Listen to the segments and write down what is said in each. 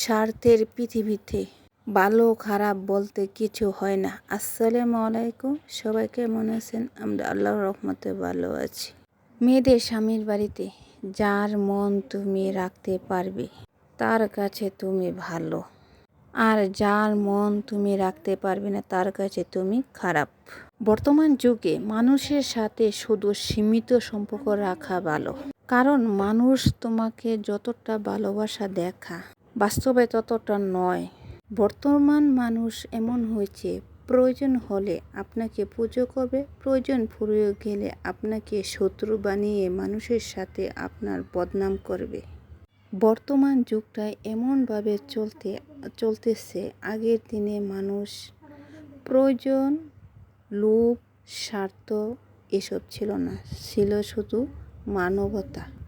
স্বার্থের পৃথিবীতে। ভালো খারাপ বলতে কিছু হয় না। আসসালামু আলাইকুম। সবাই কেমন আছেন? আমরা আল্লাহর রহমতে ভালো আছি। মেয়েদের স্বামীর বাড়িতে যার মন তুমি রাখতে পারবে, তার কাছে তুমি ভালো। আর যার মন তুমি রাখতে পারবে না, তার কাছে তুমি খারাপ। বর্তমান যুগে মানুষের সাথে শুধু সীমিত সম্পর্ক রাখা ভালো। কারণ মানুষ তোমাকে যতটা ভালোবাসা দেখা বাস্তবে ততটা নয়। বর্তমান মানুষ এমন হয়েছে, প্রয়োজন হলে আপনাকে পুজো করবে, প্রয়োজন ফুরিয়ে গেলে আপনাকে শত্রু বানিয়ে মানুষের সাথে আপনার বদনাম করবে। বর্তমান যুগটা এমনভাবে চলতে, চলতেছে, আগের দিনে মানুষ প্রয়োজন, লোভ, স্বার্থ এসব ছিল না, ছিল শুধু মানবতা।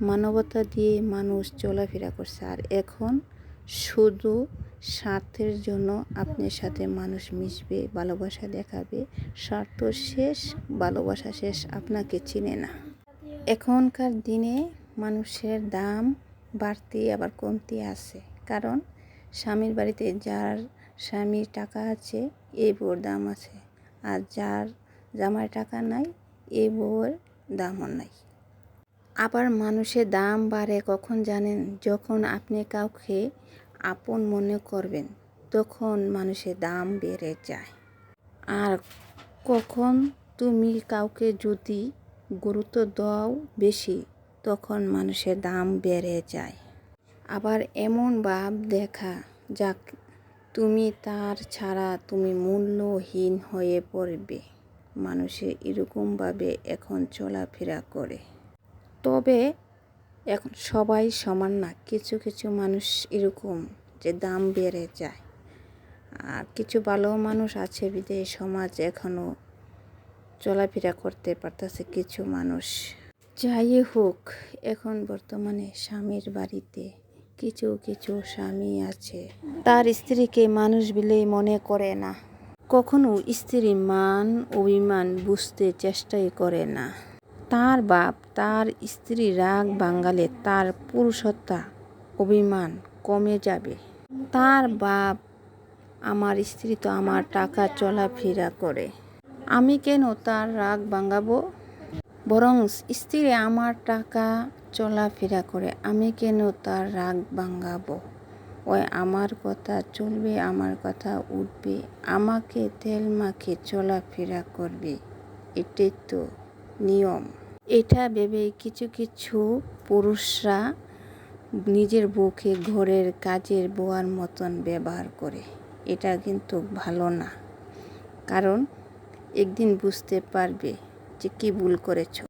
মানবতা দিয়ে মানুষ চলাফেরা করছে। আর এখন শুধু স্বার্থের জন্য আপনার সাথে মানুষ মিশবে, ভালোবাসা দেখাবে। স্বার্থ শেষ, ভালোবাসা শেষ আপনাকে চিনে না। এখনকার দিনে মানুষের দাম বাড়তি আবার কমতি আছে। কারণ স্বামীর বাড়িতে যার স্বামীর টাকা আছে এই বউর দাম আছে। আর যার জামার টাকা নাই এই বউয়ের দামও নাই। আবার মানুষের দাম বাড়ে কখন জানেন? যখন আপনি কাউকে আপন মনে করবেন, তখন মানুষের দাম বেড়ে যায়। আর কখন তুমি কাউকে যদি গুরুত্ব দাও বেশি, তখন মানুষের দাম বেড়ে যায়। আবার এমন ভাব দেখা যাক, তুমি তার ছাড়া তুমি মূল্যহীন হয়ে পড়বে। মানুষে এরকমভাবে এখন চলাফেরা করে। তবে এখন সবাই সমান না। কিছু কিছু মানুষ এরকম যে দাম বেড়ে যায়। আর কিছু ভালো মানুষ আছে বিদেশ সমাজ এখনও চলাফেরা করতে পারতেছে কিছু মানুষ। যাই হোক, এখন বর্তমানে স্বামীর বাড়িতে কিছু কিছু স্বামী আছে। তার স্ত্রীকে মানুষ বিলেই মনে করে না। কখনো স্ত্রীর মান, অভিমান বুঝতে চেষ্টাই করে না। তার বাপ, তার স্ত্রী রাগ বাঙ্গালে তার পুরুষত্বা অভিমান কমে যাবে। তার বাপ, আমার স্ত্রী তো আমার টাকা চলাফেরা করে। আমি কেন তার রাগ ভাঙাবো বরং স্ত্রী আমার টাকা চলাফেরা করে, আমি কেন তার রাগ ভাঙাবো ওই আমার কথা চলবে, আমার কথা উঠবে, আমাকে তেল মাখে চলাফেরা করবে, এটাই তো নিয়ম। এটা ভেবে কিছু কিছু পুরুষরা নিজের বউকে ঘরের কাজের বোয়ার মতন ব্যবহার করে। এটা কিন্তু ভালো না। কারণ একদিন বুঝতে পারবে যে কী ভুল করেছ।